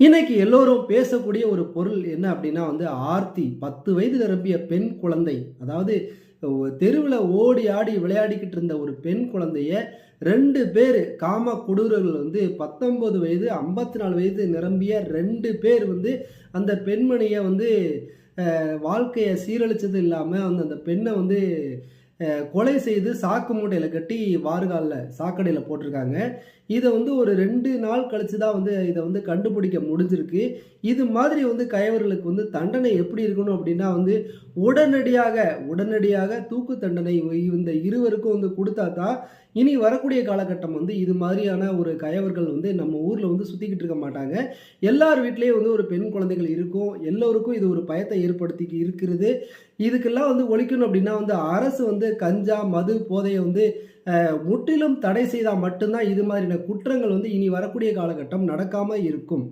இன்னைக்கு எல்லோரும் பேசக்கூடிய ஒரு பொருள் என்ன அப்படின்னா வந்து ஆர்த்தி பத்து வயது நிரம்பிய பெண் குழந்தை. அதாவது தெருவில் ஓடி ஆடி விளையாடிக்கிட்டு இருந்த ஒரு பெண் குழந்தைய ரெண்டு பேர் காம கொடூரர்கள் வந்து பத்தொம்பது வயது ஐம்பத்தி நாலு வயது நிரம்பிய ரெண்டு பேர் வந்து அந்த பெண்மணியை வந்து வாழ்க்கையை சீரழிச்சது இல்லாமல் வந்து அந்த பெண்ணை வந்து கொலை செய்து சாக்கு மூட்டையில் கட்டி வாறுகாலில் சாக்கடையில் போட்டிருக்காங்க. இதை வந்து ஒரு ரெண்டு நாள் கழித்து தான் வந்து இதை வந்து கண்டுபிடிக்க முடிஞ்சிருக்கு. இது மாதிரி வந்து கயவர்களுக்கு வந்து தண்டனை எப்படி இருக்கணும் அப்படின்னா வந்து உடனடியாக உடனடியாக தூக்கு தண்டனை இந்த இருவருக்கும் வந்து கொடுத்தா தான் இனி வரக்கூடிய காலகட்டம் வந்து இது மாதிரியான ஒரு கயவர்கள் வந்து நம்ம ஊரில் வந்து சுற்றிக்கிட்டு இருக்க மாட்டாங்க. எல்லார் வீட்லேயும் வந்து ஒரு பெண் குழந்தைகள் இருக்கும். எல்லோருக்கும் இது ஒரு பயத்தை ஏற்படுத்தி இருக்கிறது. இதுக்கெல்லாம் வந்து ஒழிக்கணும் அப்படின்னா வந்து அரசு வந்து கஞ்சா மது போதையை வந்து முற்றிலும் தடை செய்தால் மட்டும்தான் இது மாதிரியான குற்றங்கள் வந்து இனி வரக்கூடிய காலகட்டம் நடக்காமல் இருக்கும்.